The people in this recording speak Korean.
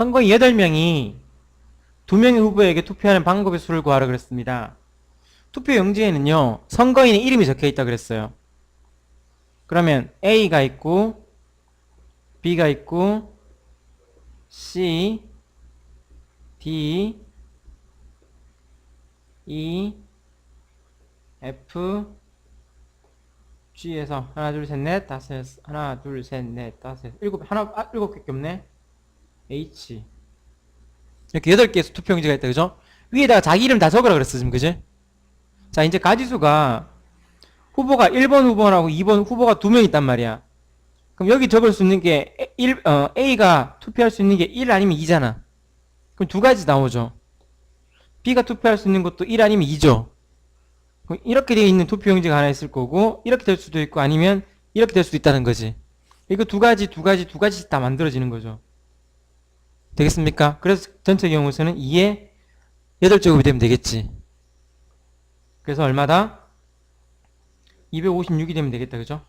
선거인 8명이 2명의 후보에게 투표하는 방법의 수를 구하라 그랬습니다. 투표 용지에는요, 선거인의 이름이 적혀 있다 그랬어요. 그러면 A가 있고, B가 있고, C, D, E, F, G에서 하나, 둘, 셋, 넷, 다섯, 하나, 둘, 셋, 넷, 다섯, 일곱, 하나, 아, 일곱 개밖에 없네. H. 이렇게 여덟 개의 투표 용지가 있다, 그죠? 위에다가 자기 이름 다 적으라 그랬어, 지금, 그지? 자, 이제 가지수가 후보가 1번 후보라고 2번 후보가 두 명 있단 말이야. 그럼 여기 적을 수 있는 게 1, 어, A가 투표할 수 있는 게 1 아니면 2잖아. 그럼 두 가지 나오죠. B가 투표할 수 있는 것도 1 아니면 2죠. 그럼 이렇게 되어 있는 투표용지가 하나 있을 거고 이렇게 될 수도 있고 아니면 이렇게 될 수도 있다는 거지. 이거 두 가지 두 가지 두 가지씩 다 만들어지는 거죠. 되겠습니까? 그래서 전체 경우수는 2에 8제곱이 되면 되겠지. 그래서 얼마다? 256이 되면 되겠다. 그죠?